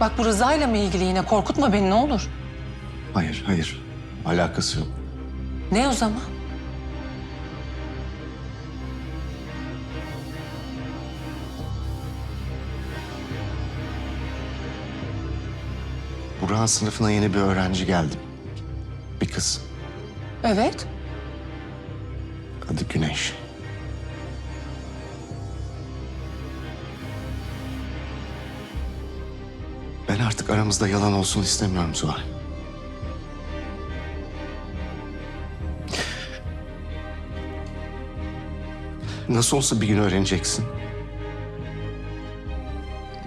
Bak bu Rıza'yla mı ilgili yine? Korkutma beni ne olur. Hayır, hayır. Alakası yok. Ne o zaman? Burak'ın sınıfına yeni bir öğrenci geldi. Bir kız. Evet. Adı Güneş. Ben artık aramızda yalan olsun istemiyorum Zuhal. Nasıl olsa bir gün öğreneceksin.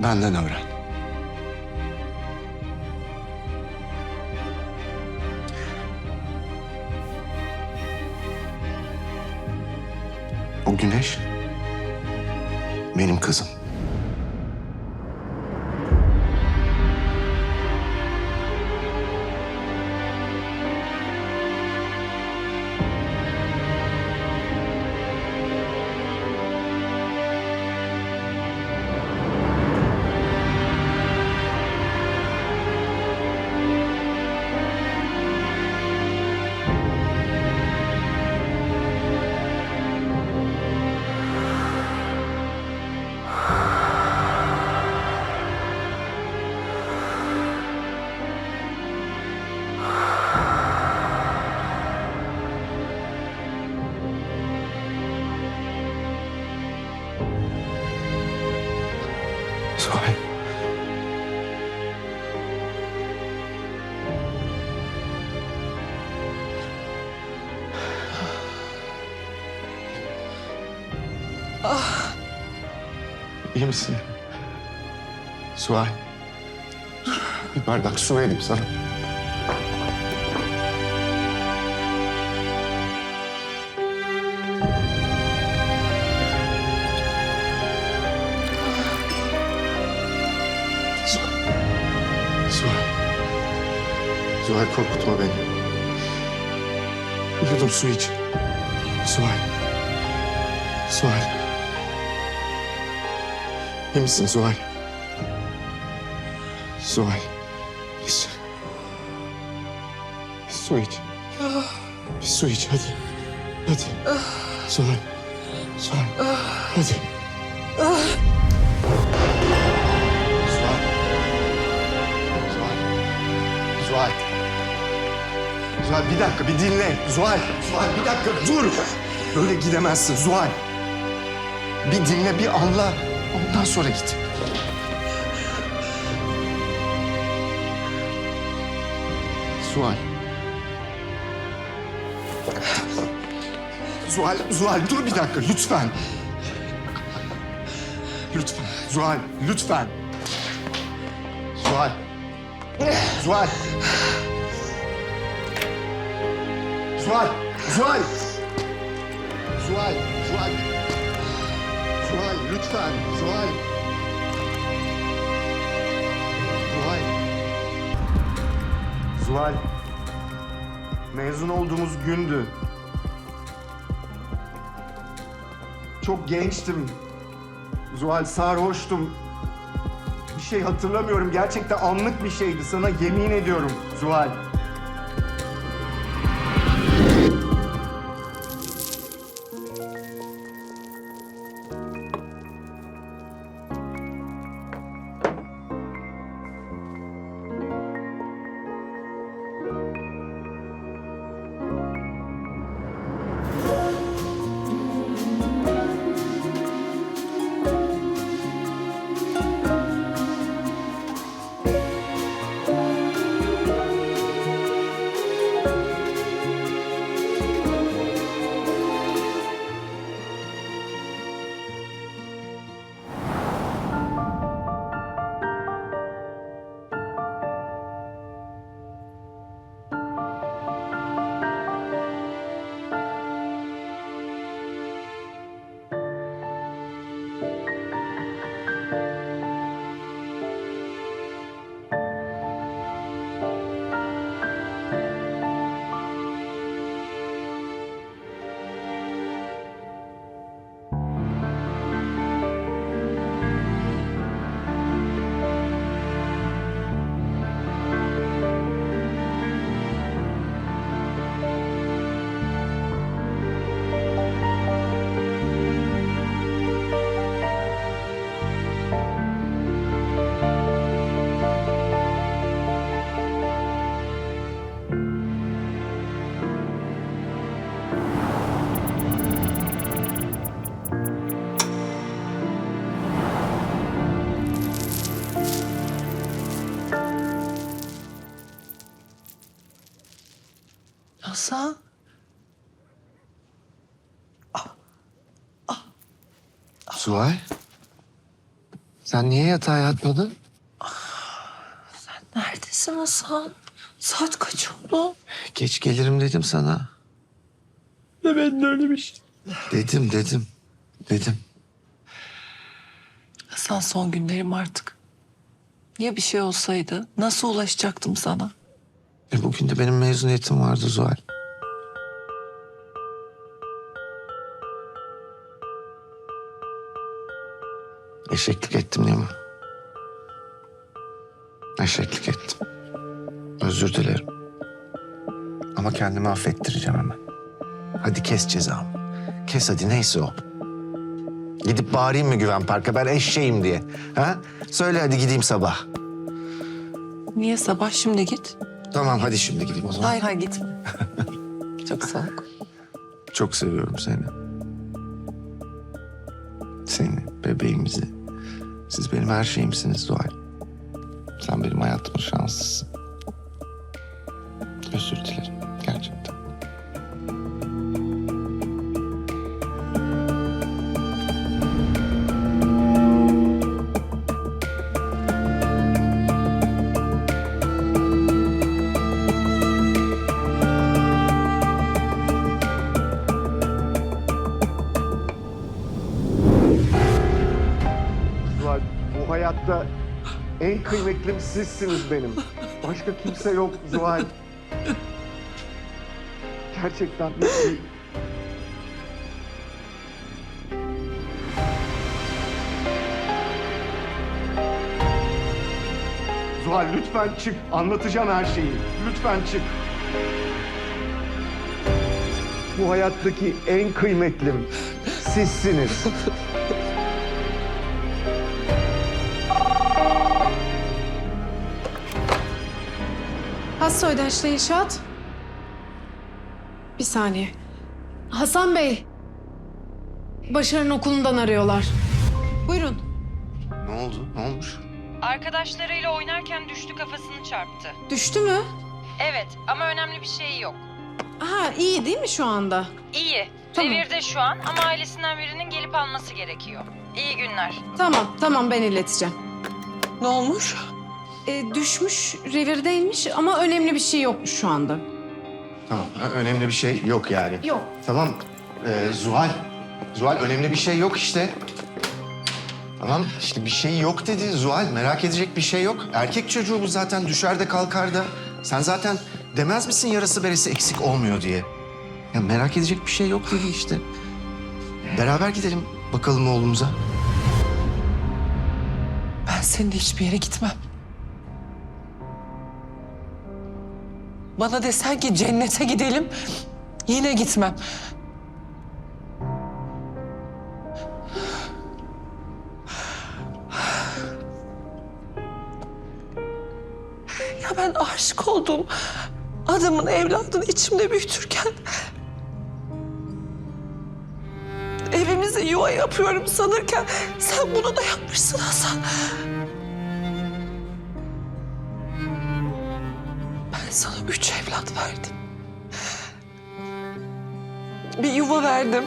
Benden öğren. O güneş benim kızım. İyi misin? Suay. Bir bardak su vereyim sana. Suay. Suay. Suay korkutma beni. Bir yudum su iç. Suay. Suay. İyi misin Zuhal? Zuhal. Bir su. Bir su iç. Bir su iç hadi. Hadi. Zuhal. Zuhal. Hadi. Zuhal. Zuhal. Zuhal. Zuhal bir dakika bir dinle. Zuhal. Zuhal bir dakika dur. Böyle gidemezsin Zuhal. Bir dinle bir anla. Ondan sonra git. Zuhal. Zuhal, Zuhal dur bir dakika lütfen. Lütfen. Zuhal, lütfen. Zuhal. Zuhal. Zuhal. Zuhal. Zuhal. Zuhal. Lütfen. Zuhal. Zuhal. Zuhal. Mezun olduğumuz gündü. Çok gençtim. Zuhal sarhoştum. Bir şey hatırlamıyorum. Gerçekten anlık bir şeydi. Sana yemin ediyorum Zuhal. Hasan. Zuhal. Sen niye yatağa yatmadın? Neredesin Hasan? Saat kaç oldu? Geç gelirim dedim sana. Ne ben de öyle bir şey. Dedim dedim. Dedim. Hasan son günlerim artık. Ya bir şey olsaydı nasıl ulaşacaktım sana? E bugün de benim mezuniyetim vardı Zuhal. Eşeklik ettim değil mi? Eşeklik ettim. Özür dilerim. Ama kendimi affettireceğim hemen. Hadi kes cezamı. Kes hadi neyse o. Gidip bağırayım mı Güven Park'a ben eşeğim diye. Ha? Söyle hadi gideyim sabah. Niye sabah şimdi git? Tamam hadi şimdi gideyim o zaman. Hayır hayır gitme. Çok soğuk. Çok seviyorum seni. Bebeğimizi. Siz benim her şeyimsiniz Zuhal. Sen benim hayatımın şanslısın. Özür dilerim hayatta en kıymetlim sizsiniz benim. Başka kimse yok Zuhal. Gerçekten hiç... Zuhal lütfen çık. Anlatacağım her şeyi. Lütfen çık. Bu hayattaki en kıymetlim sizsiniz. Soydaş'la İnşaat. Bir saniye. Hasan Bey. Başar'ın okulundan arıyorlar. Buyurun. Ne oldu? Ne olmuş? Arkadaşlarıyla oynarken düştü kafasını çarptı. Düştü mü? Evet ama önemli bir şey yok. Ha iyi değil mi şu anda? İyi. Tamam. Revirde şu an ama ailesinden birinin gelip alması gerekiyor. İyi günler. Tamam tamam ben ileteceğim. Ne olmuş? E, düşmüş, revirdeymiş ama önemli bir şey yokmuş şu anda. Tamam ha, önemli bir şey yok yani. Yok. Tamam ee, Zuhal. Zuhal önemli bir şey yok işte. Tamam işte bir şey yok dedi Zuhal. Merak edecek bir şey yok. Erkek çocuğu bu zaten düşer de kalkar da. Sen zaten demez misin yarısı beresi eksik olmuyor diye. Ya merak edecek bir şey yok dedi işte. Beraber gidelim bakalım oğlumuza. Ben seninle hiçbir yere gitmem. Bana desen ki cennete gidelim, yine gitmem. Ya ben aşık oldum. Adamın evladını içimde büyütürken... Evimize yuva yapıyorum sanırken sen bunu da yapmışsın Hasan. Sana üç evlat verdim. Bir yuva verdim.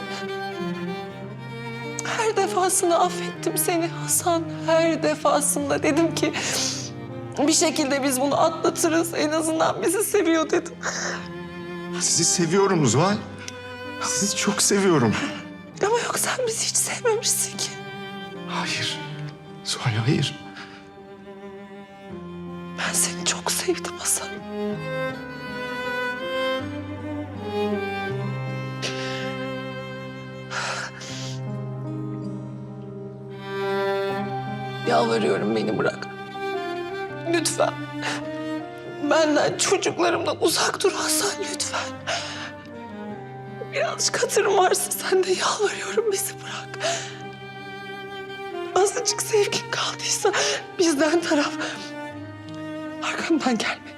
Her defasında affettim seni Hasan. Her defasında dedim ki bir şekilde biz bunu atlatırız. En azından bizi seviyor dedim. Sizi seviyorum Zuhal. Sizi çok seviyorum. Ama yok sen bizi hiç sevmemişsin ki. Hayır. Zuhal hayır. Ben seni çok sevdim Hasan. Yalvarıyorum beni bırak. Lütfen. Benden, çocuklarımdan uzak dur Hasan lütfen. Birazcık hatırım varsa sen de yalvarıyorum bizi bırak. Azıcık sevgin kaldıysa bizden taraf. Arkamdan gelme.